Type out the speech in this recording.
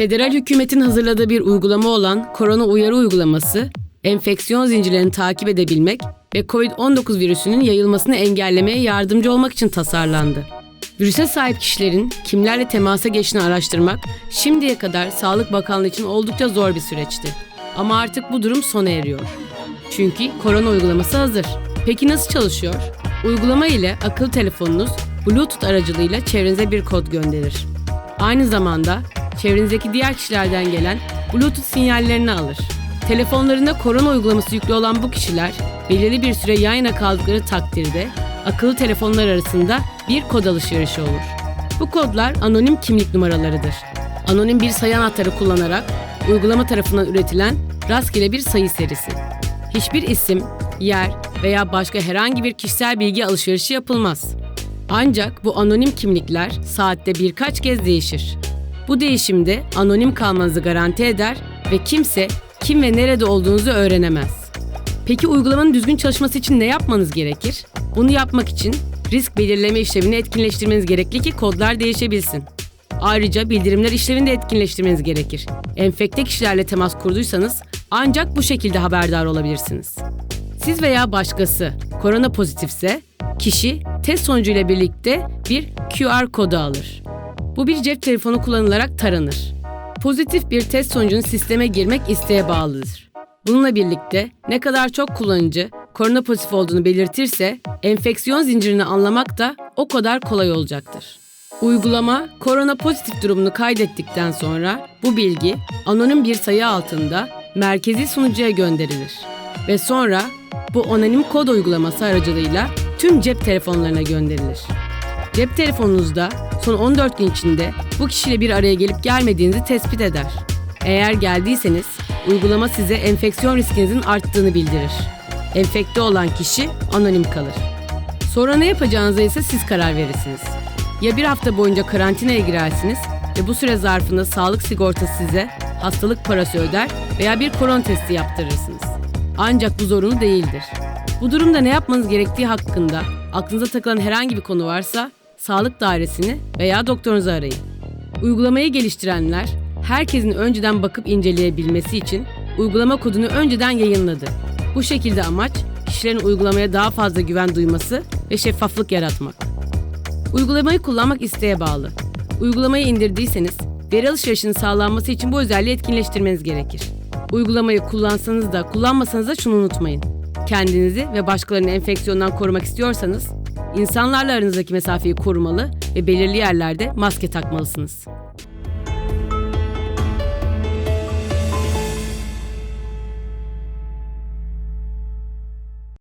Federal hükümetin hazırladığı bir uygulama olan korona uyarı uygulaması, enfeksiyon zincirlerini takip edebilmek ve COVID-19 virüsünün yayılmasını engellemeye yardımcı olmak için tasarlandı. Virüse sahip kişilerin kimlerle temasa geçtiğini araştırmak şimdiye kadar Sağlık Bakanlığı için oldukça zor bir süreçti. Ama artık bu durum sona eriyor. Çünkü korona uygulaması hazır. Peki nasıl çalışıyor? Uygulama ile akıllı telefonunuz Bluetooth aracılığıyla çevrenize bir kod gönderir. Aynı zamanda çevrenizdeki diğer kişilerden gelen Bluetooth sinyallerini alır. Telefonlarında korona uygulaması yüklü olan bu kişiler belirli bir süre yan yana kaldıkları takdirde akıllı telefonlar arasında bir kod alışverişi olur. Bu kodlar anonim kimlik numaralarıdır. Anonim bir sayı anahtarı kullanarak uygulama tarafından üretilen rastgele bir sayı serisi. Hiçbir isim, yer veya başka herhangi bir kişisel bilgi alışverişi yapılmaz. Ancak bu anonim kimlikler saatte birkaç kez değişir. Bu değişimde anonim kalmanızı garanti eder ve kimse kim ve nerede olduğunuzu öğrenemez. Peki uygulamanın düzgün çalışması için ne yapmanız gerekir? Bunu yapmak için risk belirleme işlemini etkinleştirmeniz gerekli ki kodlar değişebilsin. Ayrıca bildirimler işlevini de etkinleştirmeniz gerekir. Enfekte kişilerle temas kurduysanız ancak bu şekilde haberdar olabilirsiniz. Siz veya başkası korona pozitifse kişi test sonucuyla birlikte bir QR kodu alır. Bu bir cep telefonu kullanılarak taranır. Pozitif bir test sonucunun sisteme girmek isteğe bağlıdır. Bununla birlikte ne kadar çok kullanıcı korona pozitif olduğunu belirtirse enfeksiyon zincirini anlamak da o kadar kolay olacaktır. Uygulama korona pozitif durumunu kaydettikten sonra bu bilgi anonim bir sayı altında merkezi sunucuya gönderilir ve sonra bu anonim kod uygulaması aracılığıyla tüm cep telefonlarına gönderilir. Cep telefonunuzda son 14 gün içinde bu kişiyle bir araya gelip gelmediğinizi tespit eder. Eğer geldiyseniz uygulama size enfeksiyon riskinizin arttığını bildirir. Enfekte olan kişi anonim kalır. Sonra ne yapacağınıza ise siz karar verirsiniz. Ya bir hafta boyunca karantinaya girersiniz ve bu süre zarfında sağlık sigortası size hastalık parası öder veya bir korona testi yaptırırsınız. Ancak bu zorunlu değildir. Bu durumda ne yapmanız gerektiği hakkında aklınıza takılan herhangi bir konu varsa sağlık dairesini veya doktorunuzu arayın. Uygulamayı geliştirenler herkesin önceden bakıp inceleyebilmesi için uygulama kodunu önceden yayınladı. Bu şekilde amaç kişilerin uygulamaya daha fazla güven duyması ve şeffaflık yaratmak. Uygulamayı kullanmak isteğe bağlı. Uygulamayı indirdiyseniz veri alışverişinin sağlanması için bu özelliği etkinleştirmeniz gerekir. Uygulamayı kullansanız da kullanmasanız da şunu unutmayın. Kendinizi ve başkalarını enfeksiyondan korumak istiyorsanız insanlarla aranızdaki mesafeyi korumalı ve belirli yerlerde maske takmalısınız.